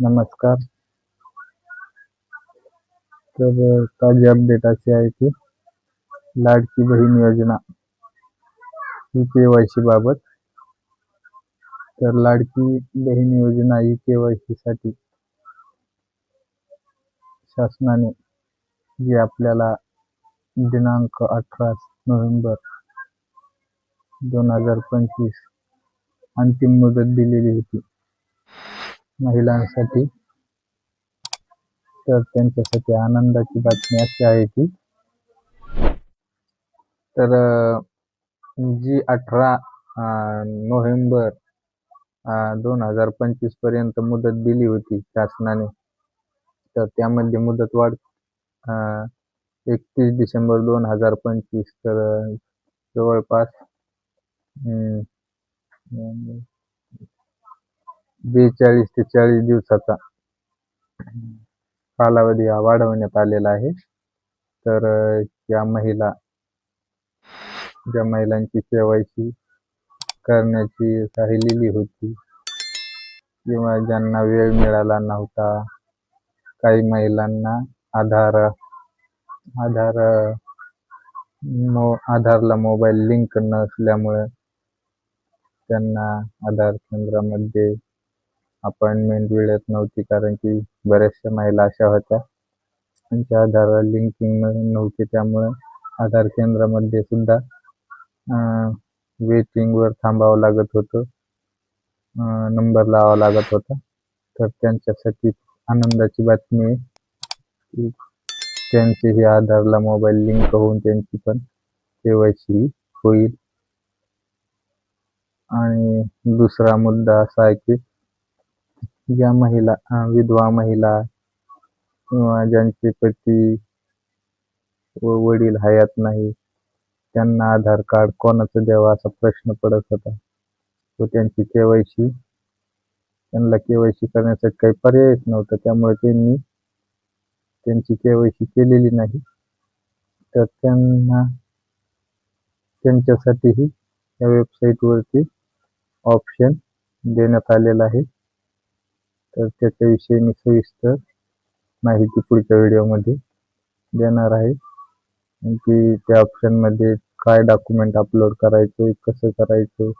नमस्कार. तर ताजी अपडेट अशी आहे की लाडकी बहीण योजना ही के वाय सी बाबत. तर लाडकी बहीण योजना ही के वायसाठी शासनाने जी आपल्याला दिनांक अठरा नोव्हेंबर दोन हजार पंचवीस अंतिम मुदत दिलेली होती. महिलांसाठी. तर त्यांच्यासाठी आनंदाची बातमी अशी आहे की तर जी अठरा नोव्हेंबर दोन हजार पंचवीसपर्यंत मुदत दिली होती शासनाने तर त्यामध्ये मुदत वाढ एकतीस डिसेंबर दोन हजार पंचवीस तर जवळपास हम्म, बेचाळीस ते चाळीस दिवसाचा कालावधी हा वाढवण्यात आलेला आहे. तर या महिला ज्या महिलांची केवायसी करण्याची राहिलेली होती किंवा ज्यांना वेळ मिळाला नव्हता काही महिलांना आधार आधार मो आधारला मोबाईल लिंक नसल्यामुळे त्यांना आधार केंद्रामध्ये अपॉइंटमेंट मिळत नव्हती कारण की बऱ्याचशा महिला अशा होत्या. त्यांच्या आधारला लिंकिंग नव्हते त्यामुळे आधार केंद्रामध्ये सुद्धा वेटिंगवर थांबावं लागत होतं. नंबर लावावा लागत होता. तर त्यांच्यासाठी आनंदाची बातमी आहे. की त्यांचेही आधारला मोबाईल लिंक होऊन त्यांची पण केवायसी होईल. आणि दुसरा मुद्दा असा आहे की ज्या महिला अ, विधवा महिला किंवा ज्यांचे पती व वडील हयात नाही त्यांना आधार कार्ड कोणाचं द्यावं असा प्रश्न पडत होता. तो त्यांची केवायसी त्यांना केवायसी करण्यासाठी काही पर्यायच नव्हता. त्यामुळे त्यांनी त्यांची केवायसी केलेली नाही. तर त्यांना त्यांच्यासाठीही या वेबसाईटवरती ऑप्शन देण्यात आलेला आहे. तर त्याच्याविषयी मी सविस्तर माहिती पुढच्या व्हिडिओमध्ये देणार आहे. की त्या ऑप्शनमध्ये काय डॉक्युमेंट अपलोड करायचं कसं करायचं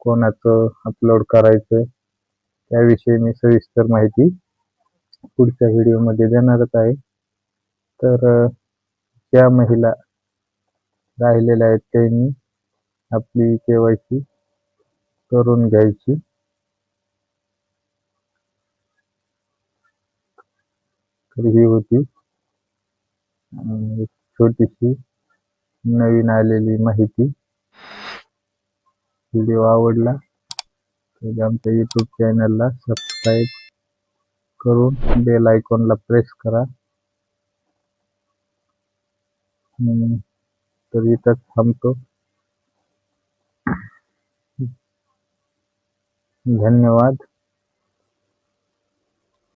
कोणाचं अपलोड करायचं त्याविषयी मी सविस्तर माहिती पुढच्या व्हिडिओमध्ये देणारच आहे. तर ज्या महिला राहिलेल्या आहेत त्यांनी आपली केवायसी करून घ्यायची. तर ही होती. एक छोटीशी नवीन आलेली माहिती. व्हिडिओ आवडला तर आमच्या यूट्यूब चॅनलला सबस्क्राईब करून बेल आयकॉनला प्रेस करा. तर इथंच थांबतो. धन्यवाद.